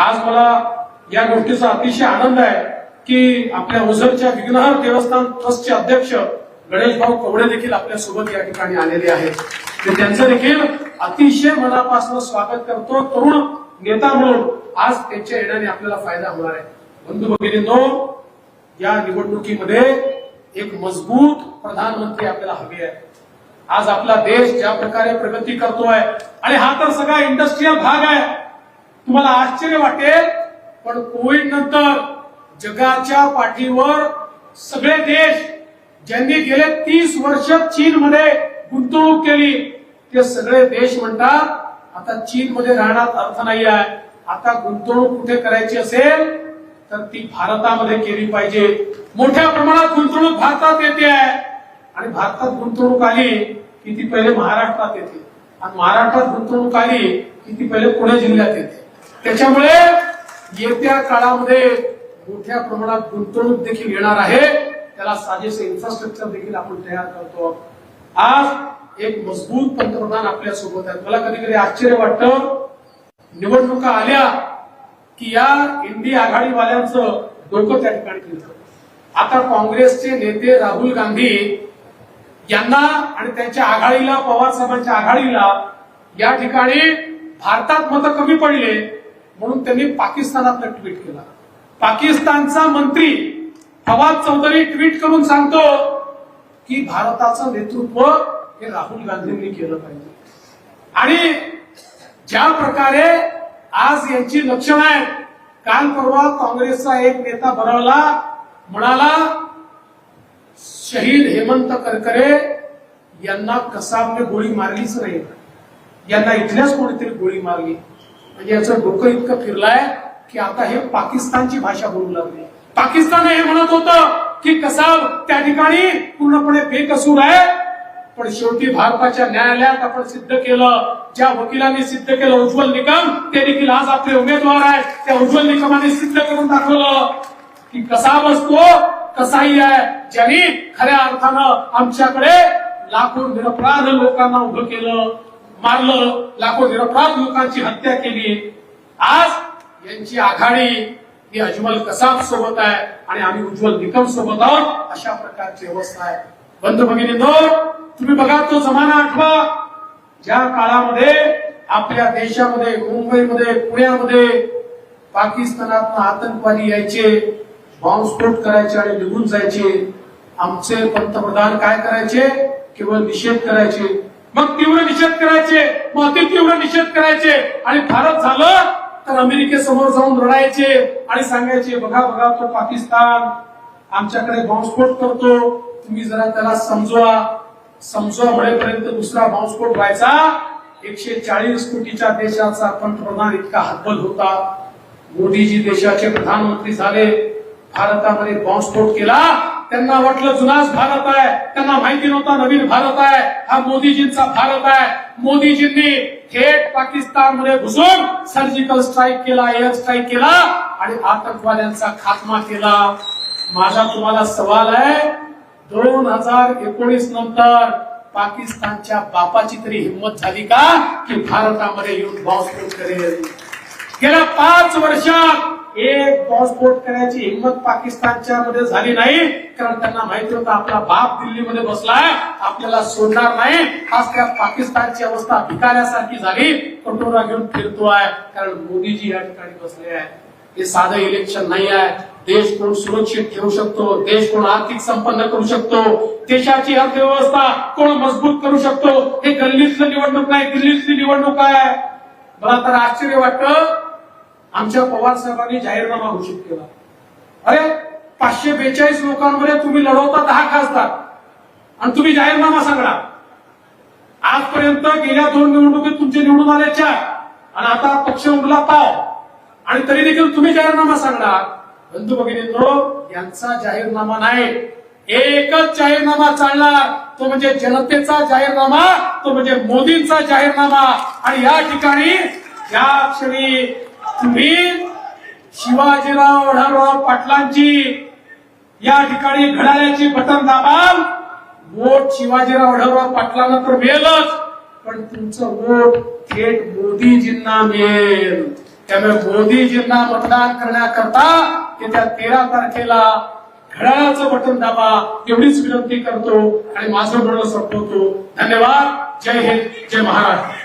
आज मला या गोष्टीचा अतिशय आनंद आहे की आपल्या ओझरच्या विघ्नहर देवस्थान ट्रस्टचे अध्यक्ष गणेश भाऊ कवडे देखील आपल्यासोबत या ठिकाणी आलेले आहेत. मी त्यांचं देखील अतिशय मनापासून स्वागत करतो. तरुण नेता म्हणून आज त्यांच्या येण्याने आपल्याला फायदा होणार आहे. बंधू भगिनींनो या निवडणुकीमध्ये एक मजबूत प्रधानमंत्री आपल्याला हवी आहे आज आपला देश ज्या प्रकारे प्रगती करतोय आणि हा तर सगळा इंडस्ट्रीयल भाग आहे. तुम्हाला आश्चर्य वाटेल पण कोविड नंतर जगाच्या पाठीवर सगळे देश ज्यांनी गेले तीस वर्ष चीनमध्ये गुंतवणूक केली ते सगळे देश म्हणतात आता चीनमध्ये राहण्यात अर्थ नाही आहे. आता गुंतवणूक कुठे करायची असेल तर ती भारतामध्ये केली पाहिजे. मोठ्या प्रमाणात गुंतवणूक भारतात येते आहे. आणि भारतात गुंतवणूक आली की ती पहिले महाराष्ट्रात येते. आणि महाराष्ट्रात गुंतवणूक आली की ती पहिले पुणे जिल्ह्यात येते. त्याच्यामुळे येत्या काळामध्ये मोठ्या प्रमाणात गुंतवणूक देखील येणार आहे. त्याला साजेसे इन्फ्रास्ट्रक्चर देखील आपण तयार करतो. आज एक मजबूत पंतप्रधान आपल्यासोबत आहेत. मला कधी कधी आश्चर्य वाटतं निवडणुका आल्या की या इंडी आघाडीवाल्यांचं डोकं त्या ठिकाणी केलं आता काँग्रेसचे नेते राहुल गांधी यांना आणि त्यांच्या आघाडीला पवार साहेबांच्या आघाडीला या ठिकाणी भारतात मतं कमी पडले. म्हणून त्यांनी पाकिस्तानातलं ट्विट केला. पाकिस्तानचा मंत्री फवाद चौधरी ट्विट करून सांगतो की भारताचं नेतृत्व हे राहुल गांधींनी केलं पाहिजे. आणि ज्या प्रकारे आज यांची लक्षणं आहेत काल परवा काँग्रेसचा एक नेता बरवला म्हणाला शहीद हेमंत करकरे यांना कसाबने गोळी मारलीच नाही. यांना इथल्याच कोणीतरी गोळी मारली. म्हणजे याचं डोकं इतकं फिरलाय की आता हे पाकिस्तानची भाषा बोलू लागली. पाकिस्तान हे म्हणत होतं की कसाब त्या ठिकाणी पूर्णपणे बेकसूर आहे. पण शेवटी भारताच्या न्यायालयात आपण सिद्ध केलं ज्या वकिलांनी सिद्ध केलं उज्ज्वल निकम ते देखील आज आपले उमेदवार आहेत. त्या उज्ज्वल निकमाने सिद्ध करून दाखवलं की कसा बसतो कसाही आहे ज्यांनी खऱ्या अर्थानं आमच्याकडे लाखो निरपराध लोकांना उभं केलं. मारलं. लाखो निरपराध लोकांची हत्या केली. आज यांची आघाडी ही अजमल कसाब सोबत आहे आणि आम्ही उज्ज्वल निकम सोबत आहोत. अशा प्रकारची अवस्था आहे. बंधू भगिनी तुम्ही बघा तो जमाना आठवा. ज्या काळामध्ये आपल्या देशामध्ये मुंबईमध्ये पुण्यामध्ये पाकिस्तानात आतंकवादी यायचे बॉम्बस्फोट करायचे आणि निघून जायचे. आमचे पंतप्रधान काय करायचे? केवळ निषेध करायचे. मग तीव्र निषेध करायचे मग अति तीव्र निषेध करायचे आणि भारत झालं तर अमेरिकेसमोर जाऊन रडायचे आणि सांगायचे बघा बघा तो पाकिस्तान आमच्याकडे बॉम्बस्फोट करतो. तुम्ही जरा त्याला समजवा. समजवा म्हणेपर्यंत दुसरा बॉम्बस्फोट व्हायचा. एकशे चाळीस कोटीच्या देशाचा पंतप्रधान इतका हतबल होता. मोदीजी देशाचे प्रधानमंत्री झाले. भारतामध्ये बॉम्बस्फोट केला त्यांना वाटलं जुनाच भारत आहे. त्यांना माहिती नव्हता नवीन भारत आहे. हा मोदीजींचा भारत आहे. मोदीजींनी थेट पाकिस्तानमध्ये घुसून सर्जिकल स्ट्राईक केला एअर स्ट्राईक केला आणि आतंकवाद्यांचा खात्मा केला. माझा तुम्हाला सवाल आहे दोन हजार एकोणीस नंतर पाकिस्तानच्या बापाची तरी हिंमत झाली का की भारतामध्ये येऊन बॉम्बस्फोट करेल गेल्या पाच वर्षात एक बॉम्बस्फोट करायची हिंमत पाकिस्तानच्या मध्ये झाली नाही. कारण त्यांना माहिती होतं आपला बाप दिल्लीमध्ये बसलाय आपल्याला सोडणार नाही. आज त्या पाकिस्तानची अवस्था भिकाऱ्यासारखी झाली. कटोरा घेऊन फिरतोय कारण मोदीजी या ठिकाणी बसले आहे. हे साधं इलेक्शन नाही आहे. देश कोण सुरक्षित ठेवू शकतो? देश कोण आर्थिक संपन्न करू शकतो? देशाची अर्थव्यवस्था कोण मजबूत करू शकतो? हे गल्लीतलं निवडणूक नाही. दिल्लीतली निवडणूक आहे. मला तर आश्चर्य वाटतं आमच्या पवार साहेबांनी जाहीरनामा घोषित केला. अरे पाचशे बेचाळीस लोकांमध्ये तुम्ही लढवता दहा खासदार. आणि तुम्ही जाहीरनामा सांगणार आजपर्यंत गेल्या दोन निवडणुकीत तुमचे निवडून आले चार. आणि आता पक्ष उरला पाव. आणि तरी देखील तुम्ही जाहीरनामा सांगणार बंधू भगिनींनो यांचा जाहीरनामा नाही. एकच जाहीरनामा चालणार. तो म्हणजे जनतेचा जाहीरनामा तो म्हणजे मोदींचा जाहीरनामा. आणि या ठिकाणी या क्षणी तुम्ही शिवाजीराव आढळराव पाटलांची या ठिकाणी घडाळ्याची बटन दाबाल. वोट शिवाजीराव आढळराव पाटलांना तर मिळेलच. पण तुमचं वोट थेट मोदीजींना मिळेल. त्यामुळे मोदीजींना मतदान करण्याकरता येत्या तेरा तारखेला घड्याळाचं बटन दाबा. एवढीच विनंती करतो आणि माझं बोलणं संपवतो. धन्यवाद. जय हिंद. जय महाराष्ट्र.